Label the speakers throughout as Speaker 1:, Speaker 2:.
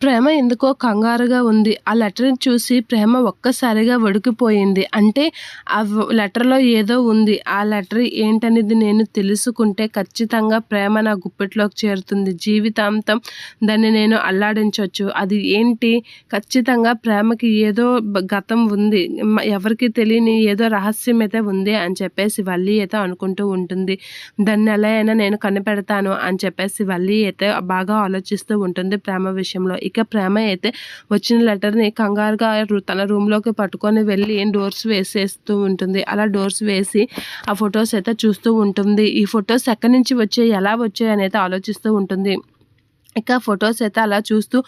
Speaker 1: ప్రేమ ఎందుకో కంగారుగా ఉంది. ఆ లెటర్ని చూసి ప్రేమ ఒక్కసారిగా వడికిపోయింది అంటే ఆ లెటర్లో ఏదో ఉంది. ఆ లెటర్ ఏంటనేది నేను తెలుసుకుంటే ఖచ్చితంగా ప్రేమ నా గుప్పెట్లోకి చేరుతుంది. జీవితాంతం దాన్ని నేను అల్లాడించవచ్చు అది ఏంటి? ఖచ్చితంగా ప్రేమకి ఏదో గతం ఉంది. ఎవరికి తెలియని ఏదో రహస్యం అయితే ఉంది అని చెప్పేసి వల్లి అయితే అనుకుంటూ ఉంటుంది. దాన్ని ఎలా అయినా నేను కనిపెడతాను అని చెప్పేసి వల్లి అయితే బాగా ఆలోచిస్తూ ఉంటుంది ప్రేమ విషయంలో. ఇక ప్రేమ అయితే వచ్చిన లెటర్ని కంగారుగా తన రూమ్లోకి పట్టుకొని వెళ్ళి డోర్స్ వేసేస్తూ ఉంటుంది. అలా డోర్స్ వేసి ఆ ఫొటోస్ అయితే చూస్తూ ఉంటుంది. ఈ ఫొటోస్ ఎక్కడి నుంచి వచ్చాయి? ఎలా వచ్చాయి? అనేది ఆలోచిస్తూ ఉంటుంది. ఇక ఫొటోస్ అయితే అలా చూస్తూ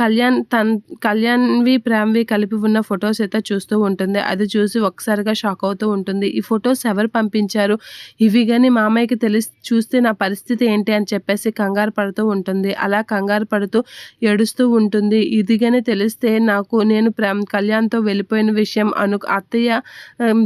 Speaker 1: కళ్యాణ్ తన్ కళ్యాణ్వి ప్రేమ్వి కలిపి ఉన్న ఫొటోస్ అయితే చూస్తూ ఉంటుంది. అది చూసి ఒకసారిగా షాక్ అవుతూ ఉంటుంది. ఈ ఫొటోస్ ఎవరు పంపించారు? ఇవి కానీ మామయ్యకి తెలిసి చూస్తే నా పరిస్థితి ఏంటి అని చెప్పేసి కంగారు పడుతూ ఉంటుంది. అలా కంగారు పడుతూ ఏడుస్తూ ఉంటుంది. ఇది కానీ తెలిస్తే నాకు నేను ప్రేమ్ కళ్యాణ్తో వెళ్ళిపోయిన విషయం అను అత్తయ్య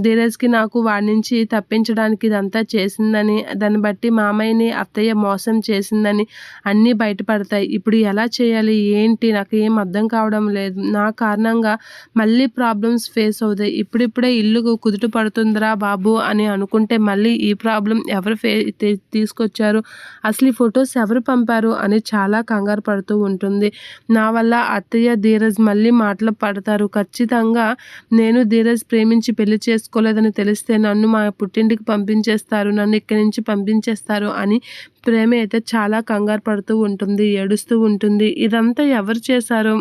Speaker 1: ధీరజ్కి నాకు వాడి నుంచి తప్పించడానికి ఇదంతా చేసిందని దాన్ని బట్టి మామయ్యని అత్తయ్య మోసం చేసిందని అన్నీ బయట బయటపడతాయి. ఇప్పుడు ఎలా చేయాలి? ఏంటి? నాకు ఏం అర్థం కావడం లేదు. నా కారణంగా మళ్ళీ ప్రాబ్లమ్స్ ఫేస్ అవుతాయి. ఇప్పుడిప్పుడే ఇల్లు కుదుట పడుతుందిరా బాబు అని అనుకుంటే మళ్ళీ ఈ ప్రాబ్లం ఎవరు ఫే తీసుకొచ్చారు? అసలు ఈ ఫొటోస్ ఎవరు పంపారు? అని చాలా కంగారు పడుతూ ఉంటుంది. నా వల్ల అత్తయ్య ధీరజ్ మళ్ళీ మాటలు పడతారు. ఖచ్చితంగా నేను ధీరజ్ ప్రేమించి పెళ్ళి చేసుకోలేదని తెలిస్తే నన్ను మా పుట్టింటికి పంపించేస్తారు. నన్ను ఇక్కడి నుంచి పంపించేస్తారు అని ప్రేమ అయితే చాలా కంగారు పడుతూ ఉంటుంది ఏడుస్తూ ఉంటుంది. ఇదంతా ఎవరు చేశారు?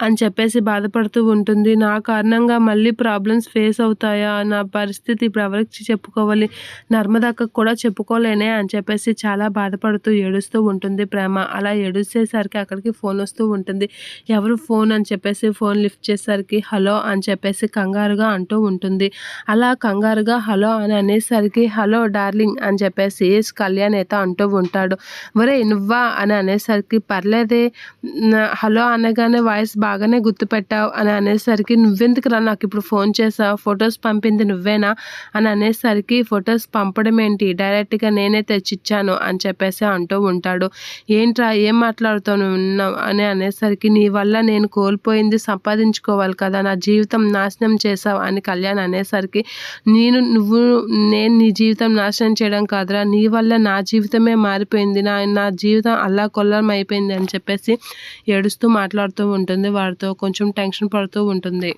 Speaker 1: అని చెప్పేసి బాధపడుతూ ఉంటుంది. నా కారణంగా మళ్ళీ ప్రాబ్లమ్స్ ఫేస్ అవుతాయా? నా పరిస్థితి ఇప్పుడు ఎవరికి చెప్పుకోవాలి? నర్మదాకు కూడా చెప్పుకోలేనే అని చెప్పేసి చాలా బాధపడుతూ ఏడుస్తూ ఉంటుంది ప్రేమ. అలా ఏడుసేసరికి అక్కడికి ఫోన్ వస్తూ ఉంటుంది. ఎవరు ఫోన్ అని చెప్పేసి ఫోన్ లిఫ్ట్ చేసరికి హలో అని చెప్పేసి కంగారుగా అంటూ ఉంటుంది. అలా కంగారుగా హలో అని అనేసరికి హలో డార్లింగ్ అని చెప్పేసి కళ్యాణ్ అయితే అంటూ ఉంటాడు. ఒరే నువ్వా అని అనేసరికి పర్లేదే హలో అనగానే వాయిస్ బాగానే గుర్తుపెట్టావు అని అనేసరికి నువ్వెందుకురా నాకు ఇప్పుడు ఫోన్ చేసావు? ఫొటోస్ పంపింది నువ్వేనా? అని అనేసరికి ఫొటోస్ పంపడం ఏంటి? డైరెక్ట్గా నేనే తెచ్చిచ్చాను అని చెప్పేసి అంటూ ఉంటాడు. ఏంట్రా? ఏం మాట్లాడుతావు ఉన్నావు? అని అనేసరికి నీ వల్ల నేను కోల్పోయింది సంపాదించుకోవాలి కదా నా జీవితం నాశనం చేసావు అని కళ్యాణ్ అనేసరికి నేను నువ్వు నేను నీ జీవితం నాశనం చేయడం కాదురా నీ వల్ల నా జీవితమే మారిపోయింది నా నా జీవితం అల్లా కొల్లం అయిపోయింది అని చెప్పేసి ఏడుస్తూ మాట్లాడుతూ ఉంటుంది. వాడితో కొంచెం టెన్షన్ పడుతూ ఉంటుంది.